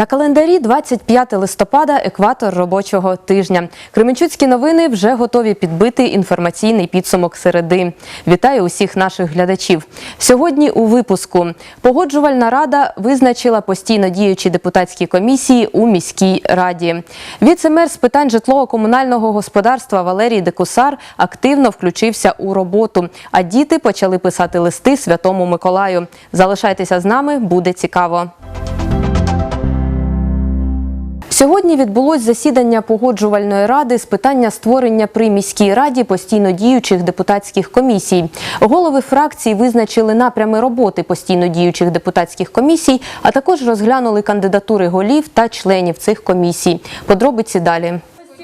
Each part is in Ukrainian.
На календарі 25 листопада, екватор робочого тижня. Кременчуцькі новини вже готові підбити інформаційний підсумок середи. Вітаю усіх наших глядачів. Сьогодні у випуску погоджувальна рада визначила постійно діючі депутатські комісії у міській раді. Віце-мер з питань житлово-комунального господарства Валерій Декусар активно включився у роботу. А діти почали писати листи Святому Миколаю. Залишайтеся з нами, буде цікаво. Сьогодні відбулось засідання погоджувальної ради з питання створення при міській раді постійно діючих депутатських комісій. Голови фракцій визначили напрями роботи постійно діючих депутатських комісій, а також розглянули кандидатури голів та членів цих комісій. Подробиці далі.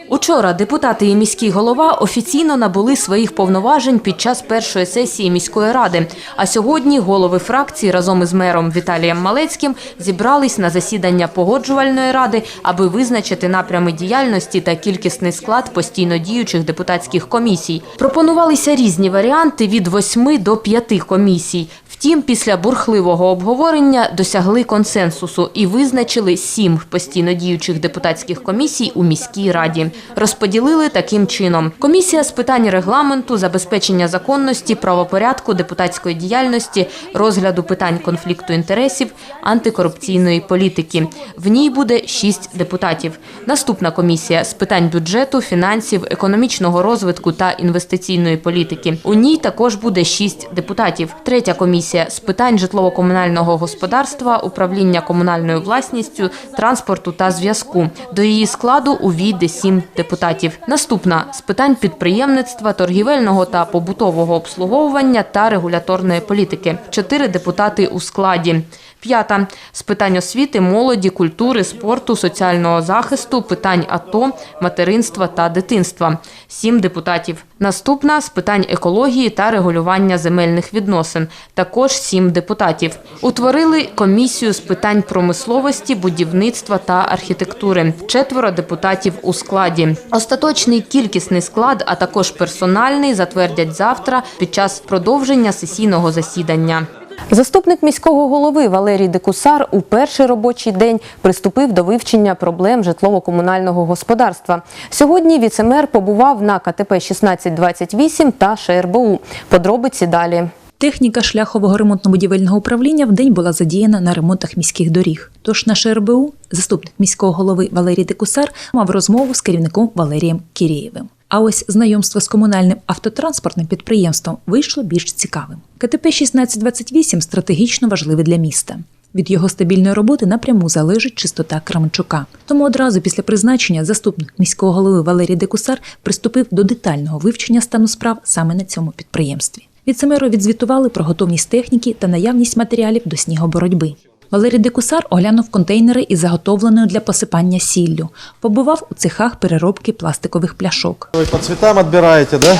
Учора депутати і міський голова офіційно набули своїх повноважень під час першої сесії міської ради. А сьогодні голови фракції разом із мером Віталієм Малецьким зібрались на засідання погоджувальної ради, аби визначити напрями діяльності та кількісний склад постійно діючих депутатських комісій. Пропонувалися різні варіанти від восьми до п'яти комісій. Втім, після бурхливого обговорення досягли консенсусу і визначили сім постійно діючих депутатських комісій у міській раді. Розподілили таким чином: комісія з питань регламенту, забезпечення законності, правопорядку, депутатської діяльності, розгляду питань конфлікту інтересів, антикорупційної політики. В ній буде шість депутатів. Наступна комісія з питань бюджету, фінансів, економічного розвитку та інвестиційної політики. У ній також буде шість депутатів. Третя комісія з питань житлово-комунального господарства, управління комунальною власністю, транспорту та зв'язку. До її складу увійде сім депутатів. Наступна з питань підприємництва, торгівельного та побутового обслуговування та регуляторної політики. Чотири депутати у складі. П'ята з питань освіти, молоді, культури, спорту, соціального захисту, питань АТО, материнства та дитинства. Сім депутатів. Наступна з питань екології та регулювання земельних відносин. Також сім депутатів. Утворили комісію з питань промисловості, будівництва та архітектури. Четверо депутатів у складі. Остаточний кількісний склад, а також персональний, затвердять завтра під час продовження сесійного засідання. Заступник міського голови Валерій Декусар у перший робочий день приступив до вивчення проблем житлово-комунального господарства. Сьогодні віцемер побував на КТП 1628 та ШРБУ. Подробиці далі. Техніка шляхового ремонтно-будівельного управління в день була задіяна на ремонтах міських доріг. Тож наш РБУ, заступник міського голови Валерій Декусар, мав розмову з керівником Валерієм Кірєєвим. А ось знайомство з комунальним автотранспортним підприємством вийшло більш цікавим. КТП 1628 стратегічно важливе для міста. Від його стабільної роботи напряму залежить чистота Кременчука. Тому одразу після призначення заступник міського голови Валерій Декусар приступив до детального вивчення стану справ саме на цьому підприємстві. Віцемеру відзвітували про готовність техніки та наявність матеріалів до снігоборотьби. Валерій Декусар оглянув контейнери із заготовленою для посипання сіллю, побував у цехах переробки пластикових пляшок. Вы по цветам отбираете, да?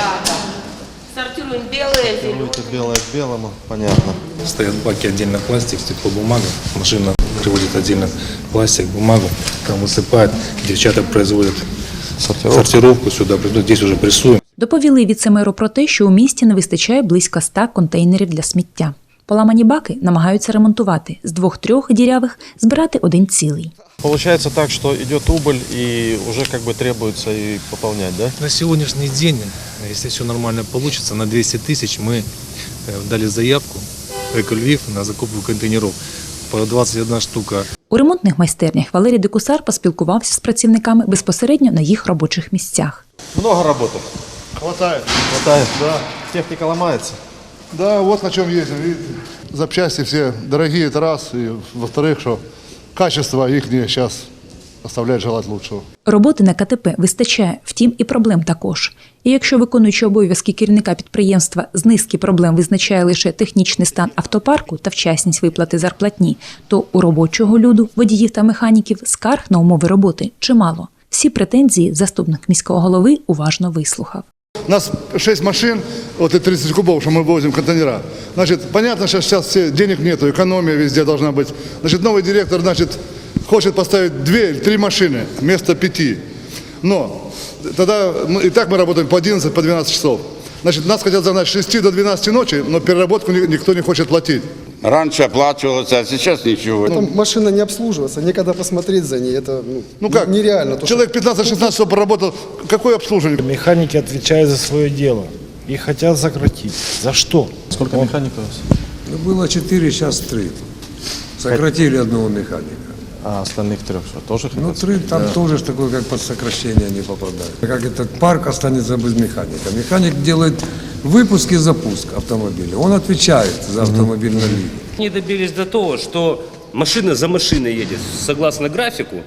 Сортируем белое, зеленое. Берете белое к белому, понятно. Стоят баки отдельно пластик, стекло, Машина приводит отдельно пластик, бумагу, там высыпает. Девчата производят Сортировка. сортировку сюда, придут, здесь уже прессуем. Доповіли віцемеру про те, що у місті не вистачає близько 100 контейнерів для сміття. Поламані баки намагаються ремонтувати з двох-трьох дірявих збирати один цілий. Получается так, что идет убыль и уже как бы требуется и пополнять, да? На сегодняшний день, если все нормально получится, на 200 тысяч мы э, дали заявку Экольвив на закупку контейнеров. По 21 штука У ремонтних майстернях Валерій Декусар поспілкувався з працівниками безпосередньо на їх робочих місцях. Много работы. Хватает. Хватает. Да. Техника ломается. Да, вот на чем ездим. видите. Запчасти все дорогие, это раз. И во-вторых, что качество их сейчас оставляет желать лучшего. Роботи на КТП вистачає, втім і проблем також. І якщо виконуючий обов'язки керівника підприємства з низки проблем визначає лише технічний стан автопарку та вчасність виплати зарплатні, то у робочого люду, водіїв та механіків скарг на умови роботи чимало. Всі претензії заступник міського голови уважно вислухав. У нас 6 машин, вот и 30 кубов, что мы возим контейнера. Значит, понятно, что сейчас все, денег нету, экономия везде должна быть. Значит, новый директор, значит, хочет поставить 2 или 3 машины вместо 5. Но тогда, ну, и так мы работаем по 11, по 12 часов. Значит, нас хотят загнать с 6 до 12 ночи, но переработку ни- никто не хочет платить. Раньше оплачивалось, а сейчас ничего. Там машина не обслуживается, некогда посмотреть за ней. Это ну, Ну как? нереально. То, что- Человек 15-16 часов поработал, какое обслуживание? Механики отвечают за свое дело. Их хотят сократить. За что? Сколько механиков у вас? Ну, было четыре, сейчас три. Сократили одного механика. А остальных трех что, тоже Ну, хотят? три там тоже ж такое, как под сокращение они попадают. Как этот парк останется без механика. Механик делает выпуск и запуск автомобиля. Он отвечает за автомобильную линию. Они добились до того, что машина за машиной едет, согласно графику.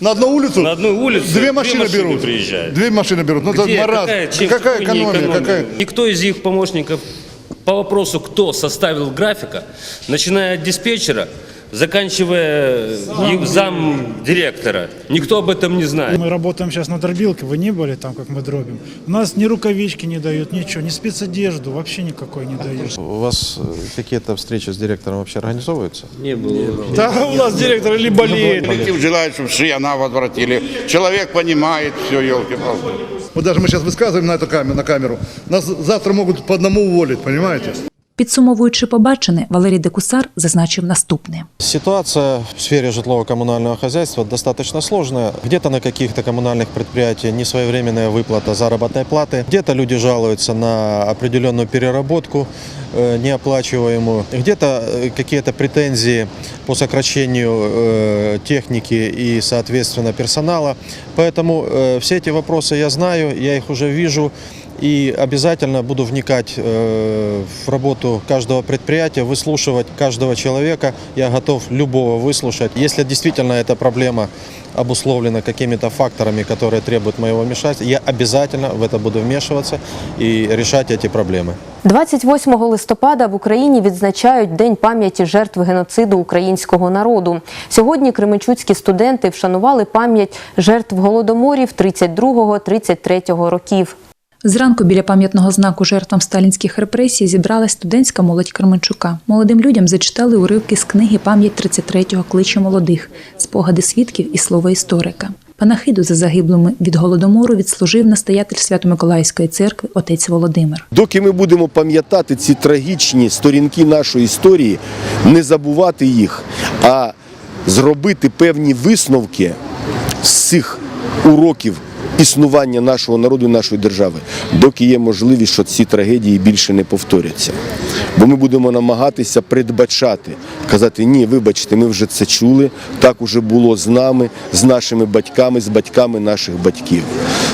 На одну улицу? На одну улицу Две две машины, машины берут. приезжают. Две машины берут. Ну, это Где, маразм. какая, чем- какая не экономия? Какая? Никто из их помощников по вопросу, кто составил графика, начиная от диспетчера, заканчивая и зам директора, никто об этом не знает. Мы работаем сейчас на дробилке, вы не были там, как мы дробим. У нас ни рукавички не дают, ничего, ни спецодежду вообще никакой не дают. У вас э, какие-то встречи с директором вообще организовываются? Не было. Да, у нас директор или болеет. Коллектив желает, чтобы Шияна возвратили. Человек понимает все, елки-палки. Вот даже мы сейчас высказываем на эту камеру, на камеру. Нас завтра могут по одному уволить, понимаете? Підсумовуючи побачене, Валерій Декусар зазначив наступне. Ситуация в сфере жилого-коммунального хозяйства достаточно сложная. Где-то на каких-то коммунальных предприятиях несвоевременная выплата заработной платы, где-то люди жалуются на определенную переработку э, неоплачиваемую, где-то э, какие-то претензии по сокращению э, техники и, соответственно, персонала. Поэтому э, все эти вопросы я знаю, я их уже вижу. И обязательно буду вникать э, в работу каждого предприятия, выслушивать каждого человека. Я готов любого выслушать. Если действительно эта проблема обусловлена какими-то факторами, которые требуют моего вмешательства, я обязательно в это буду вмешиваться и решать эти проблемы. 28 листопада в Україні відзначають День пам'яті жертв геноциду українського народу. Сьогодні кременчуцькі студенти вшанували пам'ять жертв голодоморів 32-33 років. Зранку біля пам'ятного знаку жертвам сталінських репресій зібралась студентська молодь Кременчука. Молодим людям зачитали уривки з книги Пам'ять 33-го кличе молодих, спогади свідків і слово історика. Панахиду за загиблими від голодомору відслужив настоятель Свято-Миколаївської церкви отець Володимир. Доки ми будемо пам'ятати ці трагічні сторінки нашої історії, не забувати їх, а зробити певні висновки з цих уроків існування нашого народу нашої держави, доки є можливість, що ці трагедії більше не повторяться. Бо ми будемо намагатися передбачати, казати, ні, вибачте, ми вже це чули, так уже було з нами, з нашими батьками, з батьками наших батьків.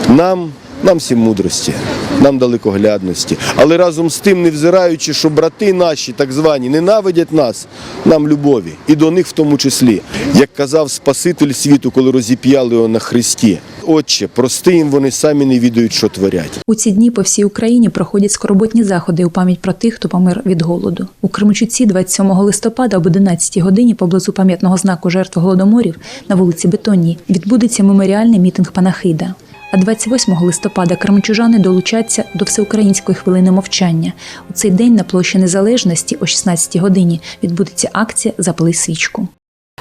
Нам нам всім мудрості, нам далекоглядності. Але разом з тим, невзираючи, що брати наші, так звані, ненавидять нас, нам любові. І до них в тому числі. Як казав Спаситель світу, коли розіп'яли його на хресті. Отче, прости їм, вони самі не відають, що творять. У ці дні по всій Україні проходять скорботні заходи у пам'ять про тих, хто помер від голоду. У Кременчуці 27 листопада об 11 годині поблизу пам'ятного знаку жертв голодоморів на вулиці Бетонній відбудеться меморіальний мітинг Панахида. А 28 листопада кременчужани долучаться до всеукраїнської хвилини мовчання. У цей день на площі Незалежності о 16 годині відбудеться акція Запали свічку.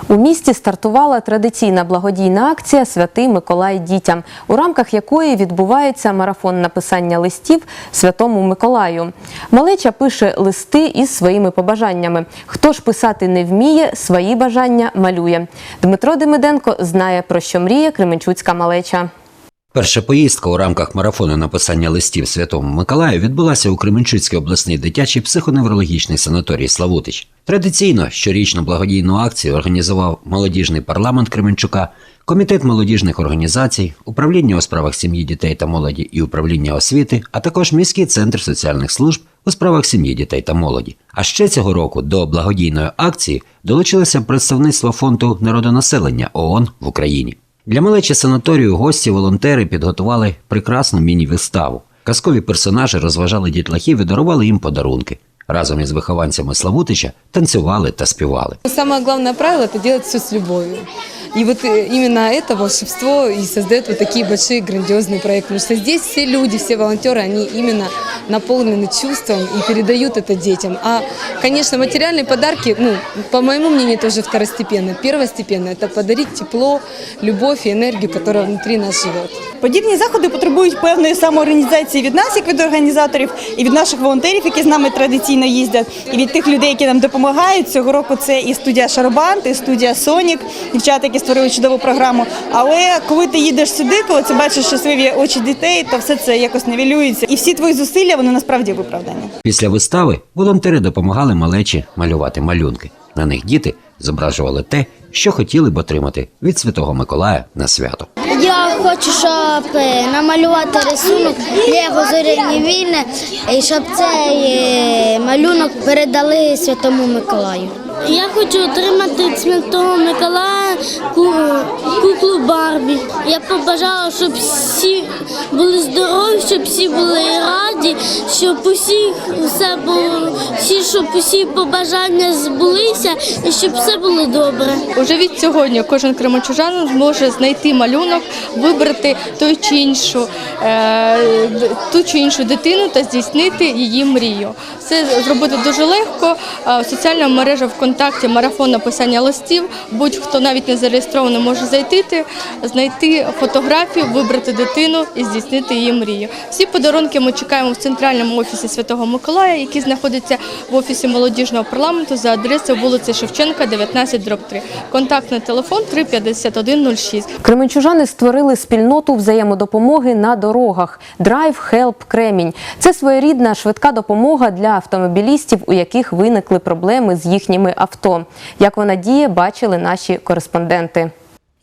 У місті стартувала традиційна благодійна акція Святий Миколай дітям, у рамках якої відбувається марафон написання листів Святому Миколаю. Малеча пише листи із своїми побажаннями. Хто ж писати не вміє, свої бажання малює. Дмитро Демиденко знає про що мріє Кременчуцька малеча. Перша поїздка у рамках марафону написання листів Святому Миколаю відбулася у Кременчуцький обласний дитячий психоневрологічний санаторій Славутич. Традиційно щорічну благодійну акцію організував молодіжний парламент Кременчука, комітет молодіжних організацій, управління у справах сім'ї, дітей та молоді і управління освіти, а також міський центр соціальних служб у справах сім'ї, дітей та молоді. А ще цього року до благодійної акції долучилося представництво фонду народонаселення ООН в Україні. Для малечі санаторію гості волонтери підготували прекрасну міні-виставу. Казкові персонажі розважали дітлахів і дарували їм подарунки. Разом із вихованцями Славутича танцювали та співали. Саме головне правило – це робити все з любовью. И вот э, именно это волшебство и создает вот такие большие грандиозные проекты. Потому что здесь все люди, все волонтеры, они именно наполнены чувством и передают это детям. А, конечно, материальные подарки, ну, по моему мнению, тоже второстепенно. Первостепенно – это подарить тепло, любовь и энергию, которая внутри нас живет. Подібні заходи потребують певної самоорганізації від нас, як від організаторів, і від наших волонтерів, які з нами традиційно їздять, і від тих людей, які нам допомагають. Цього року це і студія Шарбант, і студія Сонік, дівчата, які створили чудову програму. Але коли ти їдеш сюди, коли це бачиш щасливі очі дітей, то все це якось невілюється. І всі твої зусилля вони насправді виправдані. Після вистави волонтери допомагали малечі малювати малюнки. На них діти зображували те, що хотіли б отримати від Святого Миколая на свято. Я хочу, щоб е, намалювати рисунок Лего зоряні війни, і щоб цей е, малюнок передали Святому Миколаю. Я хочу отримати Святого Миколая куклу Барбі. Я побажала, щоб всі були здорові, щоб всі були раді, щоб усіх все було, всі, щоб усі побажання збулися і щоб все було добре. Уже від сьогодні кожен кременчужанин зможе знайти малюнок, вибрати той чи іншу, е, ту чи іншу дитину та здійснити її мрію. Це зробити дуже легко. Е, Соціальна мережа ВКонтакті марафон написання листів. Будь-хто навіть не зареєстрований може зайти, знайти фотографію, вибрати дитину і здійснити її мрію. Всі подарунки ми чекаємо в центральному офісі Святого Миколая, який знаходиться в офісі молодіжного парламенту за адресою вулиці Шевченка, 19 3. Контактний телефон 35106. Кременчужани створили спільноту взаємодопомоги на дорогах Drive Help Кремінь. Це своєрідна швидка допомога для автомобілістів, у яких виникли проблеми з їхніми авто. Як вона діє, бачили наші кореспонденти.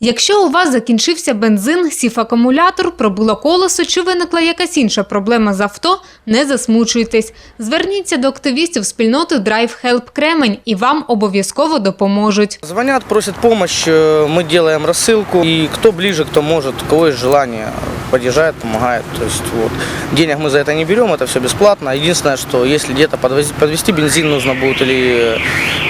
Якщо у вас закінчився бензин, сів акумулятор, пробило колесо чи виникла якась інша проблема з авто, не засмучуйтесь. Зверніться до активістів спільноти Drive Help Кремень і вам обов'язково допоможуть. Звонят, просят помощь, э, мы делаем рассылку. И кто ближе, кто может, у кого есть желание, подъезжает, помогает. То есть вот. Денег мы за это не берем, это все бесплатно. Единственное, что если где-то подвозить, подвести бензин нужно будет или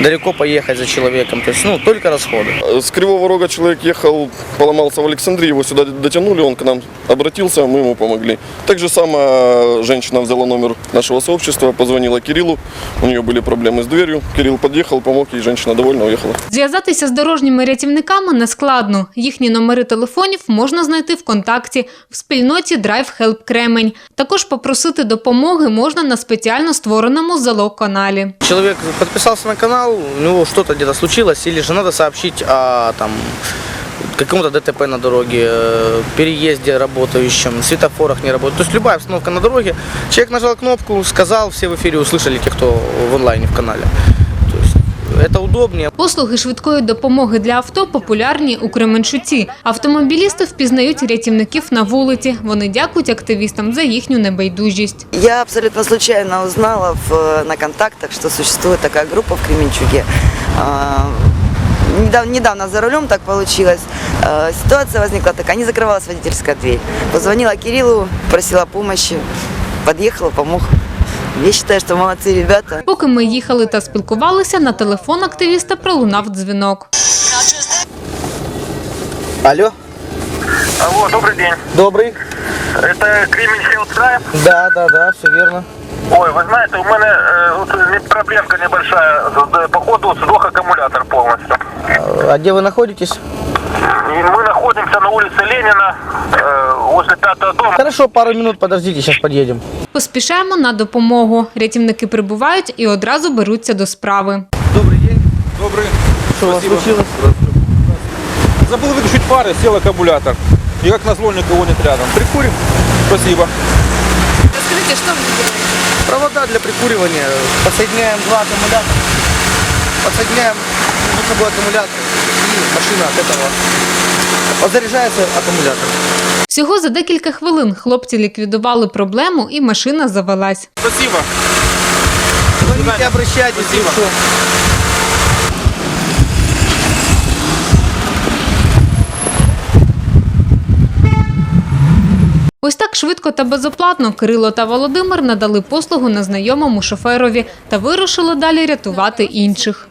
далеко поехать за человеком, то есть ну, только расходы. С Кривого Рога человек ехал, поломался в Александрии, его сюда дотянули, он к нам обратился, мы ему помогли. Так же самое женщина взяла номер нашего сообщества, позвонила Кириллу, у нее были проблемы с дверью, Кирилл подъехал, помог ей, женщина довольна, уехала. Зв'язатися з дорожніми рятівниками не складно. Їхні номери телефонів можна знайти в контакті в спільноті Drive Help Кремень. Також попросити допомоги можна на спеціально створеному залог каналі. Человек подписался на канал, у него что-то где-то случилось, или же надо сообщить о там, каком-то ДТП на дороге, э, переезде работающем, светофорах не работают. То есть любая обстановка на дороге. Человек нажал кнопку, сказал, все в эфире услышали, те, кто в онлайне в канале. То есть это удобнее. Послуги швидкої допомоги для авто популярні у Кременчуці. Автомобілісти впізнають рятівників на вулиці. Вони дякують активістам за їхню небайдужість. Я абсолютно случайно узнала в, на контактах, что существует такая группа в Кременчуге. А, Недавно, недавно за рулем так получилось. А, Ситуация возникла такая, не закрывалась водительская дверь. Позвонила Кириллу, просила помощи, подъехала, помог. Я считаю, что молодцы ребята. Поки ми їхали та спілкувалися, на телефон активіста пролунав дзвінок. Алло, Алло, добрый день. добрый. Это Кремень Хилл Драйв? Да, да, да, все верно. Ой, ви знаєте, у мене е, от, не- проблемка небольшая. З- Походу сдох аккумулятор полностью. А где вы находитесь? И мы находимся на улице Ленина, э, возле пятого дома. Хорошо, пару минут подождите, сейчас подъедем. Поспішаємо на допомогу. Рятівники прибувають і одразу беруться до справи. Добрый. Что у вас случилось? Забыл выключить фары, сел аккумулятор. И как назло никого нет рядом. Прикурим. Спасибо. Скажите, что вы делаете? Провода для прикуривания. Подсоединяем два аккумулятора. Подсоединяем между собой аккумулятор. И машина от этого. Подзаряжается аккумулятор. Всього за декілька хвилин хлопці ліквідували проблему і машина завелась. Спасибо. Звоните, обращайтесь. и. Ось так швидко та безоплатно Кирило та Володимир надали послугу незнайомому шоферові та вирушили далі рятувати інших.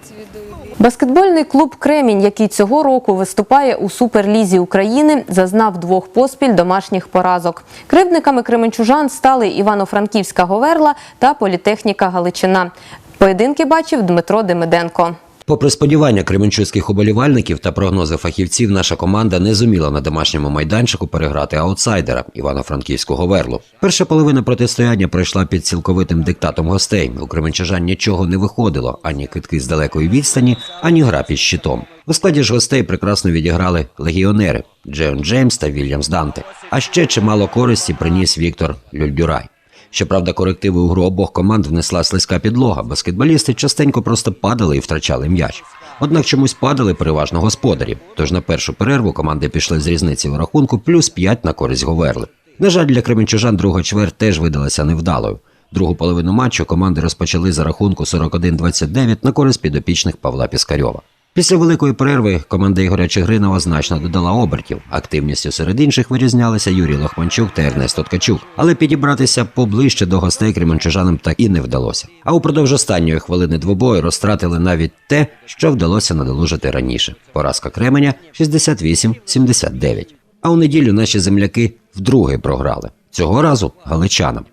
Баскетбольний клуб Кремінь, який цього року виступає у Суперлізі України, зазнав двох поспіль домашніх поразок. Кривдниками кременчужан стали Івано-Франківська Говерла та політехніка Галичина. Поєдинки бачив Дмитро Демиденко. Попри сподівання кременчуцьких уболівальників та прогнози фахівців, наша команда не зуміла на домашньому майданчику переграти аутсайдера Івано-Франківського верлу. Перша половина протистояння пройшла під цілковитим диктатом гостей. У кременчужан нічого не виходило ані китки з далекої відстані, ані гра під щитом. У складі ж гостей прекрасно відіграли легіонери Джеон Джеймс та Вільямс Данте. А ще чимало користі приніс Віктор Люльдюрай. Щоправда, корективи у гру обох команд внесла слизька підлога. Баскетболісти частенько просто падали і втрачали м'яч. Однак чомусь падали переважно господарі. Тож на першу перерву команди пішли з різниці у рахунку плюс 5 на користь Говерли. На жаль, для кременчужан друга чверть теж видалася невдалою. Другу половину матчу команди розпочали за рахунку 41-29 на користь підопічних Павла Піскарьова. Після великої перерви команда Ігоря Чигринова значно додала обертів. Активністю серед інших вирізнялися Юрій Лохманчук та Ернест Ткачук. Але підібратися поближче до гостей кременчужанам так і не вдалося. А упродовж останньої хвилини двобою розтратили навіть те, що вдалося надолужити раніше. Поразка Кременя 68-79. А у неділю наші земляки вдруге програли. Цього разу галичанам.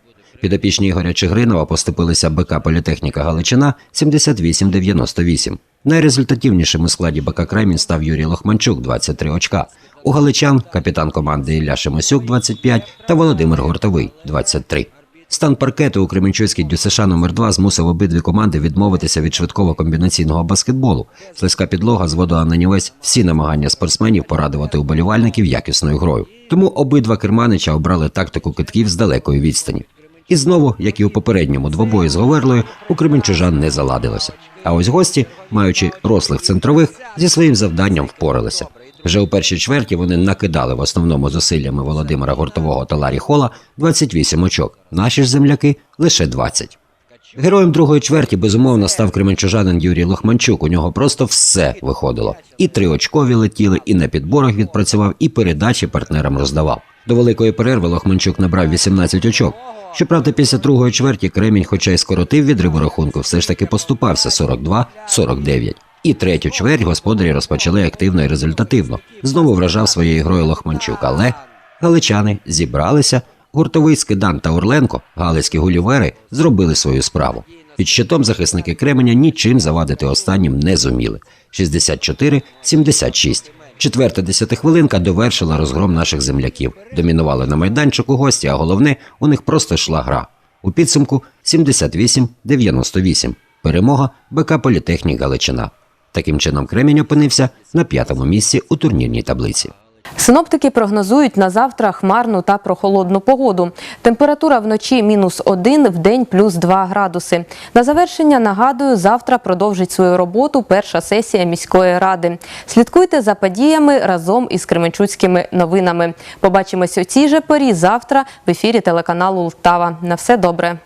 Підопічні Ігоря Чигринова поступилися БК Політехніка Галичина 78-98. Найрезультативнішим у складі БК Кремінь став Юрій Лохманчук 23 очка. У галичан капітан команди Ілля Шимосюк 25 та Володимир Гуртовий 23. Стан паркету у Кременчуцькій ДЮСШ номер 2 змусив обидві команди відмовитися від швидкого комбінаційного баскетболу. Слизька підлога зводила на нівець всі намагання спортсменів порадувати уболівальників якісною грою. Тому обидва керманича обрали тактику китків з далекої відстані. І знову, як і у попередньому двобої з Говерлою, у кременчужан не заладилося. А ось гості, маючи рослих центрових, зі своїм завданням впоралися. Вже у першій чверті вони накидали в основному зусиллями Володимира Гуртового та Ларі Хола 28 очок. Наші ж земляки лише 20. Героєм другої чверті безумовно став кременчужанин Юрій Лохманчук. У нього просто все виходило. І три очкові летіли, і на підборах відпрацював, і передачі партнерам роздавав. До великої перерви Лохманчук набрав 18 очок. Щоправда, після другої чверті Кремінь, хоча й скоротив відриву рахунку, все ж таки поступався 42-49. І третю чверть господарі розпочали активно і результативно. Знову вражав своєю грою Лохманчук, але галичани зібралися. Гуртовий Скидан та Орленко, галицькі гулівери, зробили свою справу. Під щитом захисники Кременя нічим завадити останнім не зуміли. 64-76. Четверта десятихвилинка довершила розгром наших земляків. Домінували на майданчику гості, а головне, у них просто йшла гра. У підсумку 78-98. Перемога БК Політехнік Галичина. Таким чином Кремінь опинився на п'ятому місці у турнірній таблиці. Синоптики прогнозують на завтра хмарну та прохолодну погоду. Температура вночі мінус 1, в день плюс 2 градуси. На завершення нагадую, завтра продовжить свою роботу перша сесія міської ради. Слідкуйте за подіями разом із Кременчуцькими новинами. Побачимось о цій же порі завтра в ефірі телеканалу Лтава. На все добре.